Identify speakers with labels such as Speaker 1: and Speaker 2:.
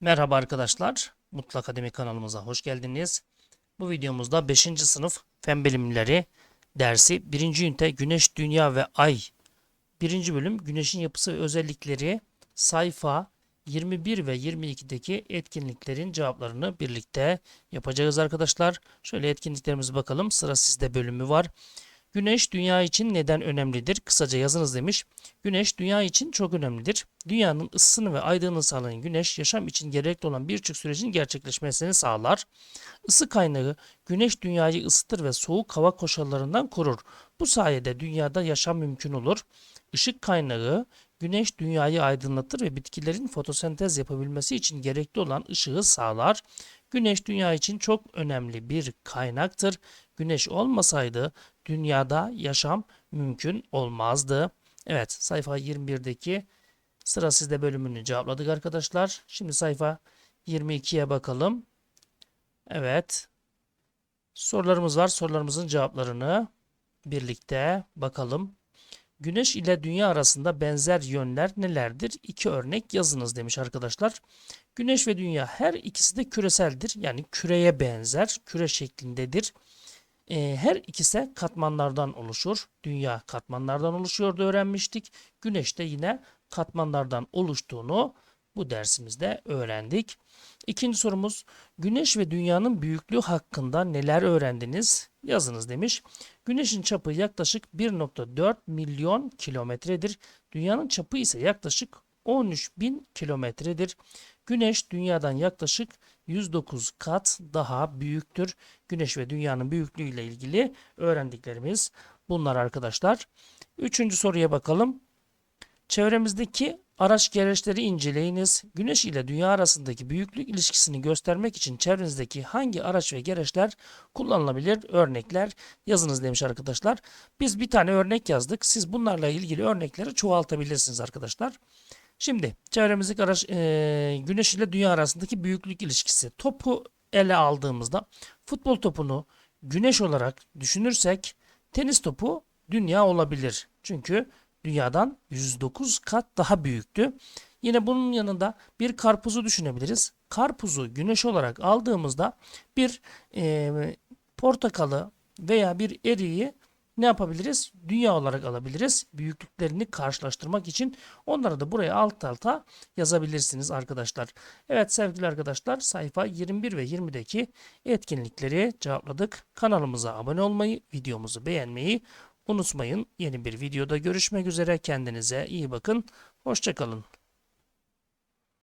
Speaker 1: Merhaba arkadaşlar. Mutlu Akademi kanalımıza hoş geldiniz. Bu videomuzda 5. sınıf Fen Bilimleri dersi 1. ünite Güneş, Dünya ve Ay 1. bölüm Güneşin yapısı ve özellikleri sayfa 21 ve 22'deki etkinliklerin cevaplarını birlikte yapacağız arkadaşlar. Şöyle etkinliklerimize bakalım. Sıra sizde bölümü var. Güneş dünya için neden önemlidir? Kısaca yazınız demiş. Güneş dünya için çok önemlidir. Dünyanın ısısını ve aydınlığını sağlayan güneş yaşam için gerekli olan birçok sürecin gerçekleşmesini sağlar. Isı kaynağı güneş dünyayı ısıtır ve soğuk hava koşullarından korur. Bu sayede dünyada yaşam mümkün olur. Işık kaynağı güneş dünyayı aydınlatır ve bitkilerin fotosentez yapabilmesi için gerekli olan ışığı sağlar. Güneş dünya için çok önemli bir kaynaktır. Güneş olmasaydı dünyada yaşam mümkün olmazdı. Evet sayfa 21'deki sıra sizde bölümünü cevapladık arkadaşlar. Şimdi sayfa 22'ye bakalım. Evet. Sorularımız var. Sorularımızın cevaplarını birlikte bakalım. Güneş ile dünya arasında benzer yönler nelerdir? İki örnek yazınız demiş arkadaşlar. Güneş ve dünya her ikisi de küreseldir. Yani küreye benzer, küre şeklindedir. Ee, her ikisi katmanlardan oluşur. Dünya katmanlardan oluşuyordu öğrenmiştik. Güneş de yine katmanlardan oluştuğunu bu dersimizde öğrendik. İkinci sorumuz Güneş ve dünyanın büyüklüğü hakkında neler öğrendiniz? Yazınız demiş. Güneşin çapı yaklaşık 1.4 milyon kilometredir. Dünyanın çapı ise yaklaşık 13 bin kilometredir. Güneş dünyadan yaklaşık 109 kat daha büyüktür. Güneş ve dünyanın büyüklüğüyle ilgili öğrendiklerimiz bunlar arkadaşlar. Üçüncü soruya bakalım. Çevremizdeki araç gereçleri inceleyiniz. Güneş ile dünya arasındaki büyüklük ilişkisini göstermek için çevrenizdeki hangi araç ve gereçler kullanılabilir? Örnekler yazınız demiş arkadaşlar. Biz bir tane örnek yazdık. Siz bunlarla ilgili örnekleri çoğaltabilirsiniz arkadaşlar. Şimdi çevremizdeki araç e, Güneş ile dünya arasındaki büyüklük ilişkisi. Topu ele aldığımızda futbol topunu Güneş olarak düşünürsek tenis topu dünya olabilir. Çünkü dünyadan 109 kat daha büyüktü. Yine bunun yanında bir karpuzu düşünebiliriz. Karpuzu güneş olarak aldığımızda bir e, portakalı veya bir eriği ne yapabiliriz? Dünya olarak alabiliriz. Büyüklüklerini karşılaştırmak için onları da buraya alt alta yazabilirsiniz arkadaşlar. Evet sevgili arkadaşlar sayfa 21 ve 20'deki etkinlikleri cevapladık. Kanalımıza abone olmayı, videomuzu beğenmeyi unutmayın. Yeni bir videoda görüşmek üzere. Kendinize iyi bakın. Hoşçakalın.